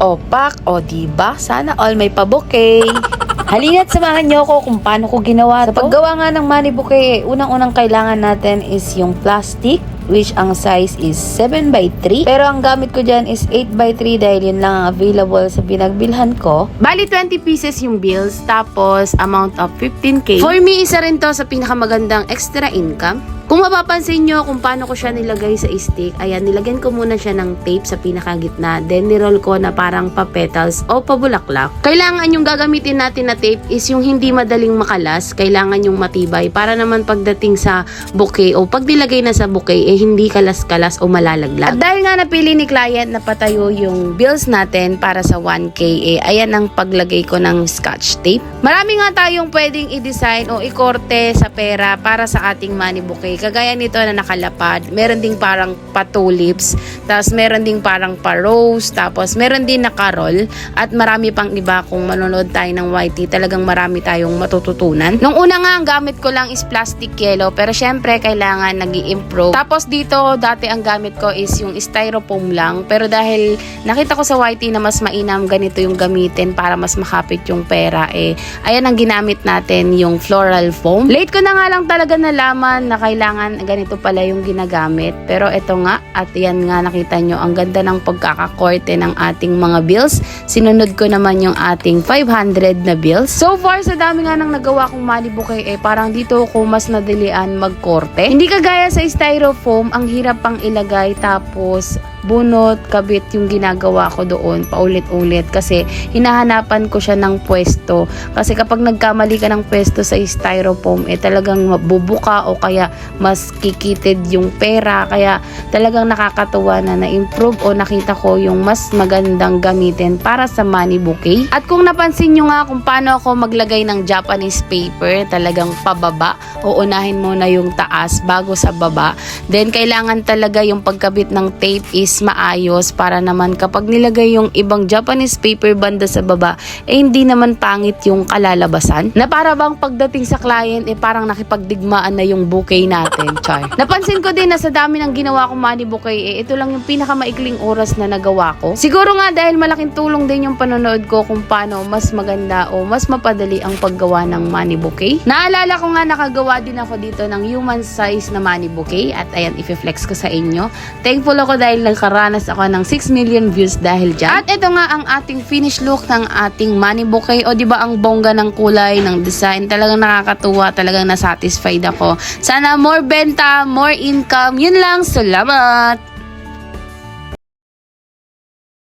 o pack, o diba? Sana all may pa-bouquet. Halina't samahan niyo ako kung paano ko ginawa Sa paggawa nga ng money bouquet, unang-unang kailangan natin is yung plastic which ang size is 7 by 3 Pero ang gamit ko dyan is 8 by 3 dahil yun lang ang available sa pinagbilhan ko. Bali 20 pieces yung bills tapos amount of 15k. For me, isa rin to sa pinakamagandang extra income. Kung mapapansin nyo kung paano ko siya nilagay sa stick, ayan, nilagyan ko muna siya ng tape sa pinakagitna. Then, niroll ko na parang pa-petals o pabulaklak. Kailangan yung gagamitin natin na tape is yung hindi madaling makalas. Kailangan yung matibay para naman pagdating sa bouquet o pag nilagay na sa bouquet, eh hindi kalas-kalas o malalaglag. At dahil nga napili ni client na patayo yung bills natin para sa 1K, eh, ayan ang paglagay ko ng scotch tape. Marami nga tayong pwedeng i-design o ikorte sa pera para sa ating money bouquet. Kagaya nito na nakalapad, meron ding parang patulips, tapos meron ding parang pa-rose, tapos meron din naka-roll, at marami pang iba kung manonood tayo ng YT, talagang marami tayong matututunan. Nung una nga, ang gamit ko lang is plastic yellow, pero syempre, kailangan nag improve Tapos dito, dati ang gamit ko is yung styrofoam lang, pero dahil nakita ko sa YT na mas mainam ganito yung gamitin para mas makapit yung pera, eh, ayan ang ginamit natin, yung floral foam. Late ko na nga lang talaga nalaman na kailangan ganito pala yung ginagamit. Pero ito nga, at yan nga nakita nyo, ang ganda ng pagkakakorte ng ating mga bills. Sinunod ko naman yung ating 500 na bills. So far, sa dami nga nang nagawa kong money bouquet, eh, parang dito ko mas nadalian magkorte. Hindi kagaya sa styrofoam, ang hirap pang ilagay tapos bunot, kabit yung ginagawa ko doon paulit-ulit kasi hinahanapan ko siya ng pwesto. Kasi kapag nagkamali ka ng pwesto sa styrofoam eh talagang mabubuka o kaya mas kikitid yung pera. Kaya talagang nakakatuwa na na-improve o nakita ko yung mas magandang gamitin para sa money bouquet. At kung napansin nyo nga kung paano ako maglagay ng Japanese paper talagang pababa. O unahin mo na yung taas bago sa baba. Then kailangan talaga yung pagkabit ng tape is maayos para naman kapag nilagay yung ibang Japanese paper banda sa baba, eh hindi naman pangit yung kalalabasan. Na para bang pagdating sa client, eh parang nakipagdigmaan na yung bouquet natin. Char. Napansin ko din na sa dami ng ginawa kong money bouquet, eh ito lang yung pinakamaikling oras na nagawa ko. Siguro nga dahil malaking tulong din yung panonood ko kung paano mas maganda o mas mapadali ang paggawa ng money bouquet. Naalala ko nga nakagawa din ako dito ng human size na money bouquet at ayan, i-flex ko sa inyo. Thankful ako dahil nakaranas ako ng 6 million views dahil dyan. At ito nga ang ating finish look ng ating money bouquet. O ba ang bongga ng kulay, ng design. Talagang nakakatuwa. Talagang nasatisfied ako. Sana more benta, more income. Yun lang. Salamat!